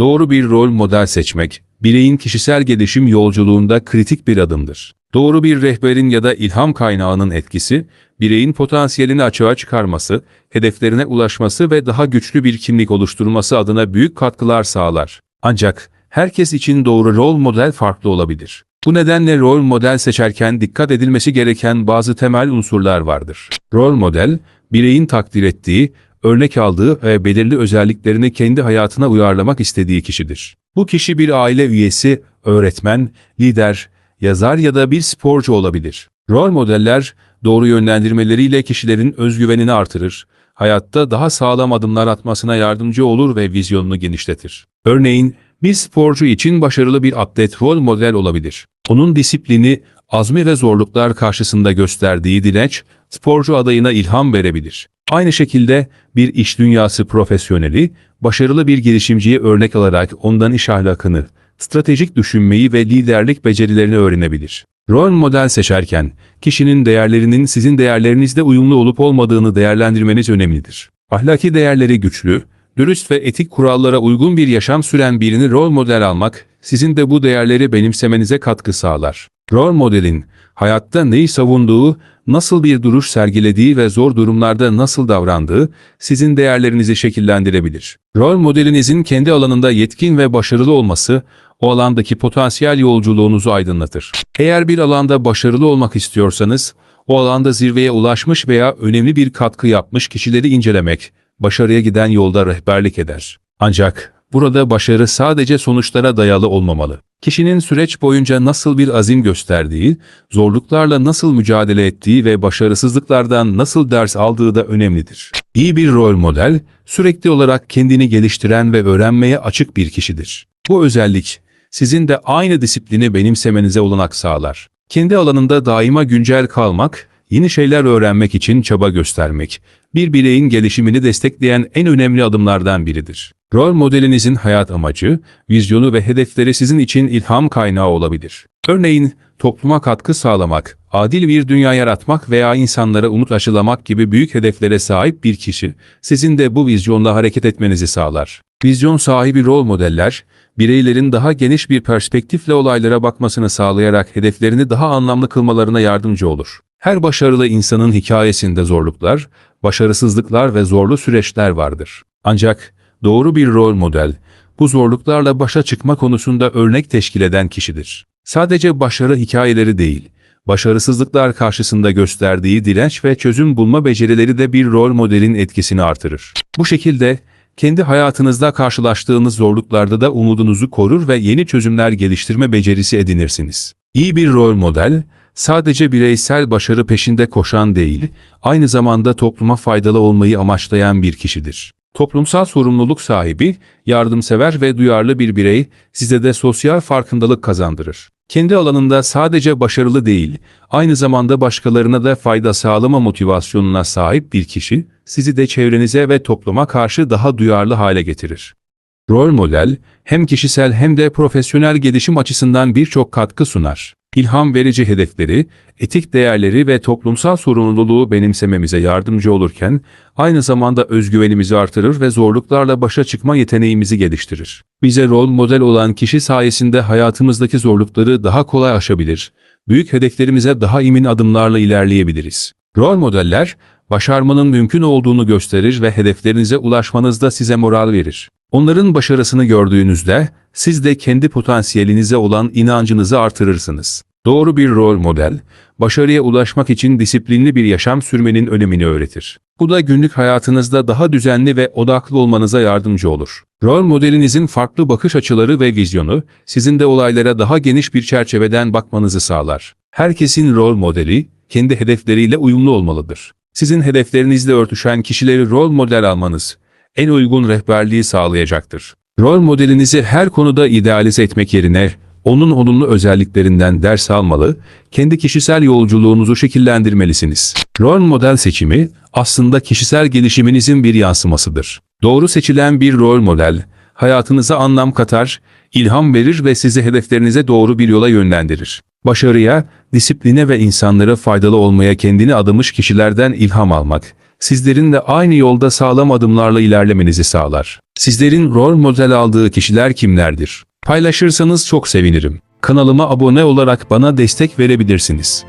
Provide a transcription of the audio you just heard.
Doğru bir rol model seçmek, bireyin kişisel gelişim yolculuğunda kritik bir adımdır. Doğru bir rehberin ya da ilham kaynağının etkisi, bireyin potansiyelini açığa çıkarması, hedeflerine ulaşması ve daha güçlü bir kimlik oluşturması adına büyük katkılar sağlar. Ancak herkes için doğru rol model farklı olabilir. Bu nedenle rol model seçerken dikkat edilmesi gereken bazı temel unsurlar vardır. Rol model, bireyin takdir ettiği, örnek aldığı ve belirli özelliklerini kendi hayatına uyarlamak istediği kişidir. Bu kişi bir aile üyesi, öğretmen, lider, yazar ya da bir sporcu olabilir. Rol modeller, doğru yönlendirmeleriyle kişilerin özgüvenini artırır, hayatta daha sağlam adımlar atmasına yardımcı olur ve vizyonunu genişletir. Örneğin, bir sporcu için başarılı bir atlet rol model olabilir. Onun disiplini, azmi ve zorluklar karşısında gösterdiği direnç, sporcu adayına ilham verebilir. Aynı şekilde bir iş dünyası profesyoneli, başarılı bir girişimciye örnek alarak ondan iş ahlakını, stratejik düşünmeyi ve liderlik becerilerini öğrenebilir. Rol model seçerken, kişinin değerlerinin sizin değerlerinizle uyumlu olup olmadığını değerlendirmeniz önemlidir. Ahlaki değerleri güçlü, dürüst ve etik kurallara uygun bir yaşam süren birini rol model almak, sizin de bu değerleri benimsemenize katkı sağlar. Rol modelin, hayatta neyi savunduğu, nasıl bir duruş sergilediği ve zor durumlarda nasıl davrandığı, sizin değerlerinizi şekillendirebilir. Rol modelinizin kendi alanında yetkin ve başarılı olması, o alandaki potansiyel yolculuğunuzu aydınlatır. Eğer bir alanda başarılı olmak istiyorsanız, o alanda zirveye ulaşmış veya önemli bir katkı yapmış kişileri incelemek, başarıya giden yolda rehberlik eder. Ancak burada başarı sadece sonuçlara dayalı olmamalı. Kişinin süreç boyunca nasıl bir azim gösterdiği, zorluklarla nasıl mücadele ettiği ve başarısızlıklardan nasıl ders aldığı da önemlidir. İyi bir rol model, sürekli olarak kendini geliştiren ve öğrenmeye açık bir kişidir. Bu özellik, sizin de aynı disiplini benimsemenize olanak sağlar. Kendi alanında daima güncel kalmak, yeni şeyler öğrenmek için çaba göstermek, bir bireyin gelişimini destekleyen en önemli adımlardan biridir. Rol modelinizin hayat amacı, vizyonu ve hedefleri sizin için ilham kaynağı olabilir. Örneğin, topluma katkı sağlamak, adil bir dünya yaratmak veya insanlara umut aşılamak gibi büyük hedeflere sahip bir kişi, sizin de bu vizyonla hareket etmenizi sağlar. Vizyon sahibi rol modeller, bireylerin daha geniş bir perspektifle olaylara bakmasını sağlayarak hedeflerini daha anlamlı kılmalarına yardımcı olur. Her başarılı insanın hikayesinde zorluklar, başarısızlıklar ve zorlu süreçler vardır. Ancak doğru bir rol model, bu zorluklarla başa çıkma konusunda örnek teşkil eden kişidir. Sadece başarı hikayeleri değil, başarısızlıklar karşısında gösterdiği direnç ve çözüm bulma becerileri de bir rol modelin etkisini artırır. Bu şekilde, kendi hayatınızda karşılaştığınız zorluklarda da umudunuzu korur ve yeni çözümler geliştirme becerisi edinirsiniz. İyi bir rol model, sadece bireysel başarı peşinde koşan değil, aynı zamanda topluma faydalı olmayı amaçlayan bir kişidir. Toplumsal sorumluluk sahibi, yardımsever ve duyarlı bir birey size de sosyal farkındalık kazandırır. Kendi alanında sadece başarılı değil, aynı zamanda başkalarına da fayda sağlama motivasyonuna sahip bir kişi, sizi de çevrenize ve topluma karşı daha duyarlı hale getirir. Rol model, hem kişisel hem de profesyonel gelişim açısından birçok katkı sunar. İlham verici hedefleri, etik değerleri ve toplumsal sorumluluğu benimsememize yardımcı olurken, aynı zamanda özgüvenimizi artırır ve zorluklarla başa çıkma yeteneğimizi geliştirir. Bize rol model olan kişi sayesinde hayatımızdaki zorlukları daha kolay aşabilir, büyük hedeflerimize daha emin adımlarla ilerleyebiliriz. Rol modeller, başarmanın mümkün olduğunu gösterir ve hedeflerinize ulaşmanızda size moral verir. Onların başarısını gördüğünüzde, siz de kendi potansiyelinize olan inancınızı artırırsınız. Doğru bir rol model, başarıya ulaşmak için disiplinli bir yaşam sürmenin önemini öğretir. Bu da günlük hayatınızda daha düzenli ve odaklı olmanıza yardımcı olur. Rol modelinizin farklı bakış açıları ve vizyonu, sizin de olaylara daha geniş bir çerçeveden bakmanızı sağlar. Herkesin rol modeli, kendi hedefleriyle uyumlu olmalıdır. Sizin hedeflerinizle örtüşen kişileri rol model almanız, en uygun rehberliği sağlayacaktır. Rol modelinizi her konuda idealize etmek yerine, onun olumlu özelliklerinden ders almalı, kendi kişisel yolculuğunuzu şekillendirmelisiniz. Rol model seçimi, aslında kişisel gelişiminizin bir yansımasıdır. Doğru seçilen bir rol model, hayatınıza anlam katar, ilham verir ve sizi hedeflerinize doğru bir yola yönlendirir. Başarıya, disipline ve insanlara faydalı olmaya kendini adamış kişilerden ilham almak, sizlerin de aynı yolda sağlam adımlarla ilerlemenizi sağlar. Sizlerin rol model aldığı kişiler kimlerdir? Paylaşırsanız çok sevinirim. Kanalıma abone olarak bana destek verebilirsiniz.